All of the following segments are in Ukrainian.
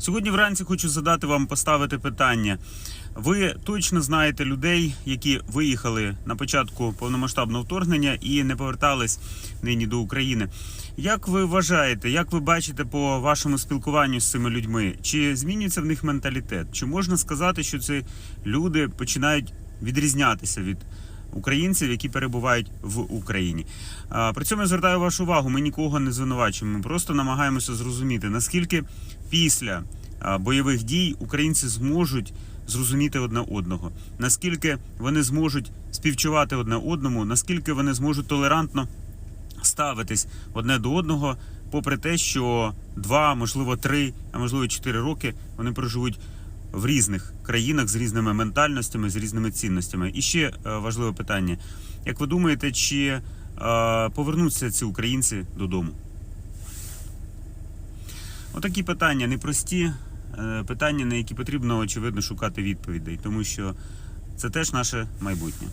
Сьогодні вранці хочу задати вам поставити питання. Ви точно знаєте людей, які виїхали на початку повномасштабного вторгнення і не повертались нині до України. Як ви вважаєте, як ви бачите по вашому спілкуванню з цими людьми? Чи змінюється в них менталітет? Чи можна сказати, що ці люди починають відрізнятися від українців, які перебувають в Україні? При цьому я звертаю вашу увагу, ми нікого не звинувачуємо. Ми просто намагаємося зрозуміти, наскільки після бойових дій українці зможуть зрозуміти одне одного, наскільки вони зможуть співчувати одне одному, наскільки вони зможуть толерантно ставитись одне до одного, попри те, що два, можливо, три, а можливо, чотири роки вони проживуть в різних країнах з різними ментальностями, з різними цінностями. І ще е, важливе питання: як ви думаєте, чи е, повернуться ці українці додому? Отакі питання непрості, е, питання, на які потрібно очевидно шукати відповідей, тому що це теж наше майбутнє.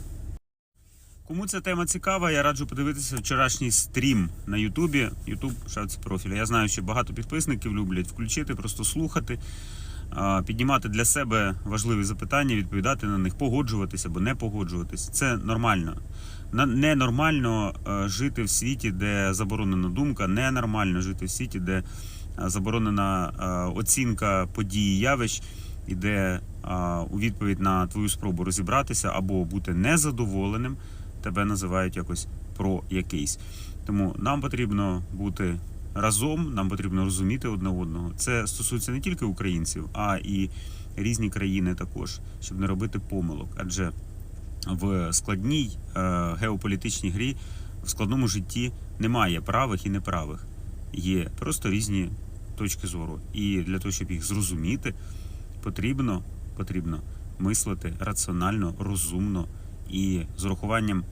Кому ця тема цікава, я раджу подивитися вчорашній стрім на Ютубі. Ютуб шапці профіля. Я знаю, що багато підписників люблять включити, просто слухати, піднімати для себе важливі запитання, відповідати на них, погоджуватись або не погоджуватись. Це нормально. Ненормально е, жити в світі, де заборонена думка, ненормально жити в світі, де е, заборонена е, оцінка подій і явищ, і де у відповідь на твою спробу розібратися або бути незадоволеним, тебе називають якось про якийсь. Тому нам потрібно бути разом, нам потрібно розуміти одне одного. Це стосується не тільки українців, а і різні країни також, щоб не робити помилок. Адже в складній е, геополітичній грі, в складному житті немає правих і неправих. Є просто різні точки зору. І для того, щоб їх зрозуміти, потрібно, потрібно мислити раціонально, розумно і з урахуванням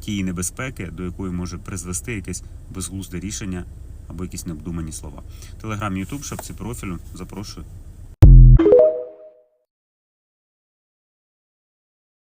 тієї небезпеки, до якої може призвести якесь безглузде рішення або якісь необдумані слова. Телеграм, Ютуб, шапці профілю. Запрошую